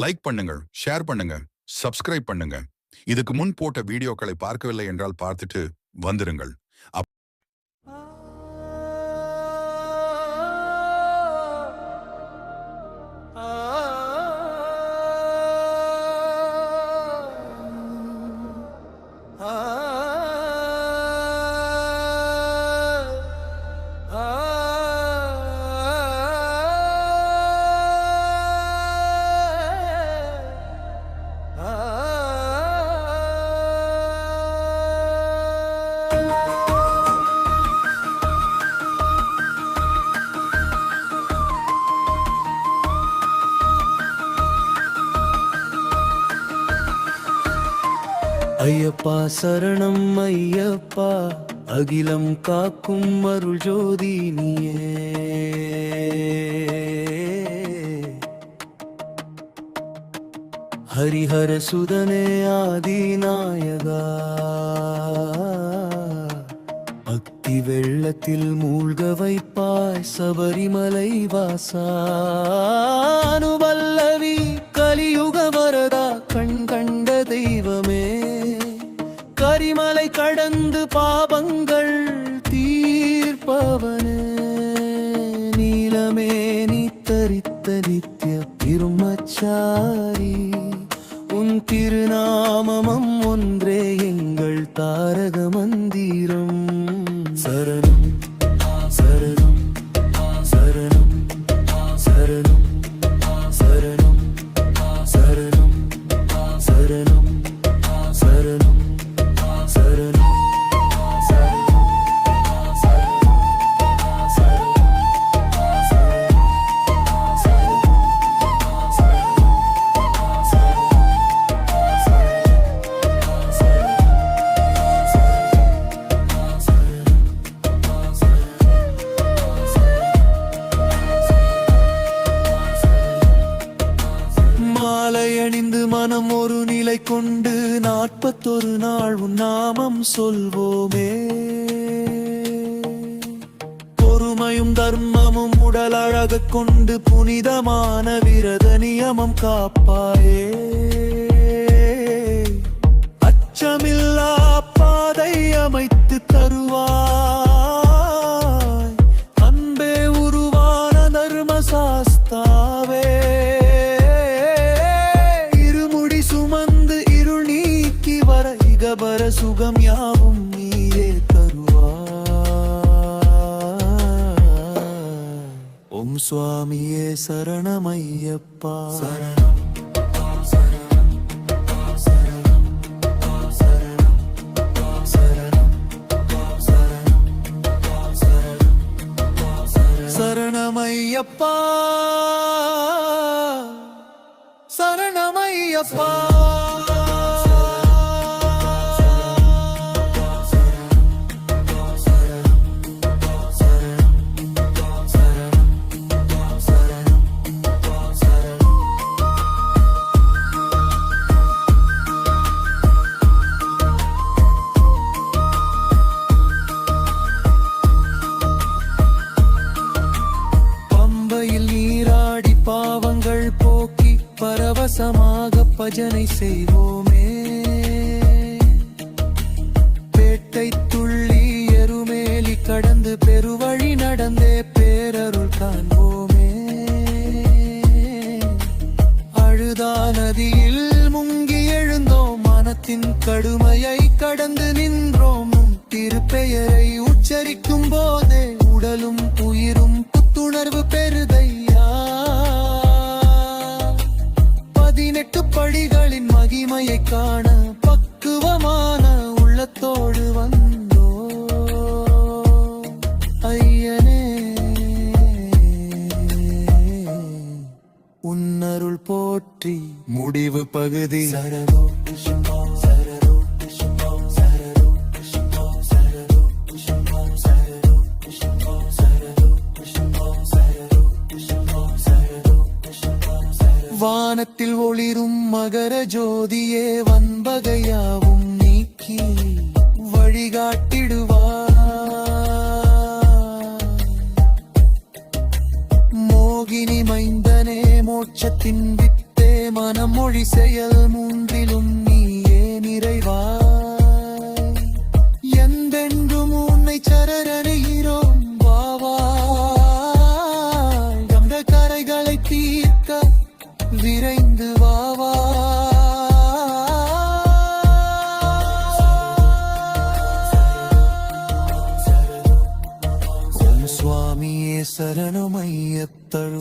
Like பண்ணுங்கள் share பண்ணுங்க subscribe பண்ணுங்க. இதுக்கு முன் போட்ட வீடியோக்களை பார்க்கவில்லை என்றால் பார்த்துட்டு வந்துருங்கள். ஐயப்பா சரணம் ஐயப்பா அகிலம் காக்கும் அருள் ஜோதி நீயே. ஹரிஹர சுதனே ஆதி நாயகா பக்தி வெள்ளத்தில் மூழ்க வைப்பாய் சபரிமலை வாசா. கடந்து பாபங்கள் தீர்ப்பவனே. நீலமே நித்தரித்த நித்திய திருமச்சாரி. உன் திருநாமமம் ஒன்றே எங்கள் தாரக மந்திரம். சரணம் கொண்டு நாற்பத்தொரு நாள் உன் நாமம் சொல்வோமே. பொறுமையும் தர்மமும் உடல் அழக கொண்டு புனிதமான விரத நியமம் காப்பாயே. அச்சமில்லா பாதை அமைத்து தருவார். ஓம் சுவாமியே சரணமையப்பா. சரணம் சரணமையப்பா. சரணமையப்பா. பரவசமாக பஜனை செய்வோமே. பேட்டை துள்ளி எருமேலி கடந்து பெருவழி நடந்தே பேரருள் காண்போமே. அழுதா நதியில் முங்கி எழுந்தோம் மனத்தின் கடுமையை கடந்து நின்றோம். திருப்பெயரை உச்சரிக்கும் போதே உடலும் உயிரும் புத்துணர்வு பெறுது. எட்டு படிகளின் மகிமையை காண பக்குவமான உள்ளத்தோடு வந்தோ. ஐயனே. உன்னருள் போற்றி முடிவு பகுதி. சரதோ வானத்தில் ஒளிரும் மகர ஜோதியே வன்பகையாவும் நீக்கி வழிகாட்டிடுவார். மோகினி மைந்தனே மோட்சத்தின் வித்தே மனமொழி செயல் மூன்றிலும் நீயே நிறைவா ஓம் சுவாமியே சரணமையத்தரு